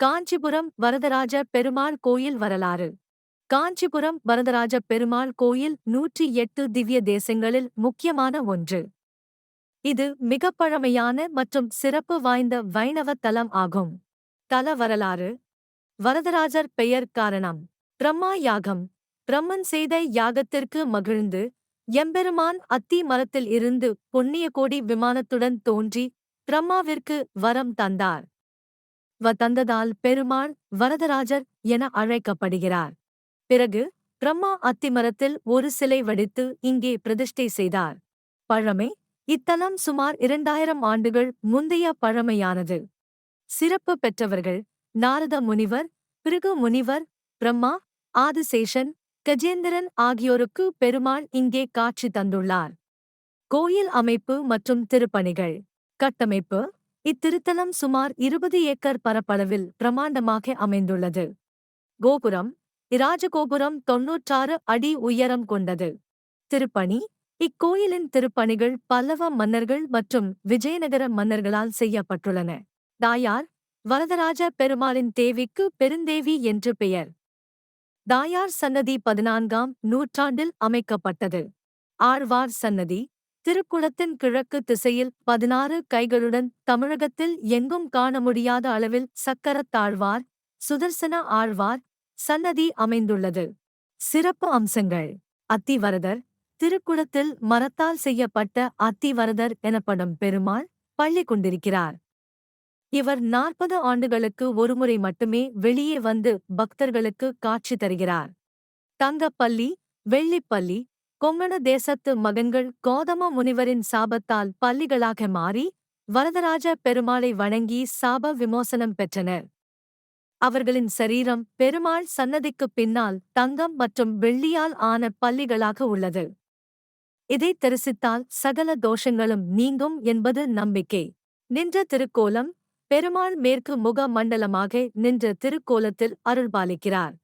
காஞ்சிபுரம் வரதராஜ பெருமாள் கோயில் வரலாறு. காஞ்சிபுரம் வரதராஜ பெருமாள் கோயில் நூற்றி எட்டு திவ்ய தேசங்களில் முக்கியமான ஒன்று. இது மிகப்பழமையான மற்றும் சிறப்பு வாய்ந்த வைணவ தலம் ஆகும். தல வரலாறு. வரதராஜர் பெயர் காரணம். பிரம்மா யாகம். பிரம்மன் செய்த யாகத்திற்கு மகிழ்ந்து எம்பெருமான் அத்தி மரத்தில் இருந்து பொன்னிய கோடி விமானத்துடன் தோன்றி பிரம்மாவிற்கு வரம் தந்தார். வ தந்ததால் பெருமாள் வரதராஜர் என அழைக்கப்படுகிறார். பிறகு பிரம்மா அத்திமரத்தில் ஒரு சிலை வடித்து இங்கே பிரதிஷ்டை செய்தார். பழமை இத்தலம் சுமார் இரண்டாயிரம் ஆண்டுகள் முந்தைய பழமையானது. சிறப்பு பெற்றவர்கள் நாரத முனிவர் பிருகு முனிவர் பிரம்மா ஆதிசேஷன் கஜேந்திரன் ஆகியோருக்கு பெருமாள் இங்கே காட்சி தந்துள்ளார். கோயில் அமைப்பு மற்றும் திருப்பணிகள். கட்டமைப்பு இத்திருத்தலம் சுமார் இருபது ஏக்கர் பரப்பளவில் பிரமாண்டமாக அமைந்துள்ளது. கோபுரம் இராஜகோபுரம் தொன்னூற்றாறு அடி உயரம் கொண்டது. திருப்பணி இக்கோயிலின் திருப்பணிகள் பல்லவ மன்னர்கள் மற்றும் விஜயநகர மன்னர்களால் செய்யப்பட்டுள்ளன. தாயார் வரதராஜ பெருமாளின் தேவிக்கு பெருந்தேவி என்று பெயர். தாயார் சன்னதி பதினான்காம் நூற்றாண்டில் அமைக்கப்பட்டது. ஆழ்வார் சன்னதி திருக்குளத்தின் கிழக்கு திசையில் பதினாறு கைகளுடன் தமிழகத்தில் எங்கும் காண முடியாத அளவில் சக்கரத்தாழ்வார் சுதர்சன ஆழ்வார் சன்னதி அமைந்துள்ளது. சிறப்பு அம்சங்கள். அத்திவரதர். திருக்குளத்தில் மரத்தால் செய்யப்பட்ட அத்திவரதர் எனப்படும் பெருமாள் பள்ளி கொண்டிருக்கிறார். இவர் நாற்பது ஆண்டுகளுக்கு ஒருமுறை மட்டுமே வெளியே வந்து பக்தர்களுக்கு காட்சி தருகிறார். தங்கப்பள்ளி வெள்ளிப்பள்ளி கொங்கண தேசத்து மகன்கள் கோதம முனிவரின் சாபத்தால் பள்ளிகளாக மாறி வரதராஜ பெருமாளை வணங்கி சாப விமோசனம் பெற்றனர். அவர்களின் சரீரம் பெருமாள் சன்னதிக்குப் பின்னால் தங்கம் மற்றும் வெள்ளியால் ஆன பள்ளிகளாக உள்ளது. இதை தரிசித்தால் சகல தோஷங்களும் நீங்கும் என்பது நம்பிக்கை. நின்ற திருக்கோலம் பெருமாள் மேற்கு முக மண்டலமாக நின்ற திருக்கோலத்தில் அருள்பாலிக்கிறார்.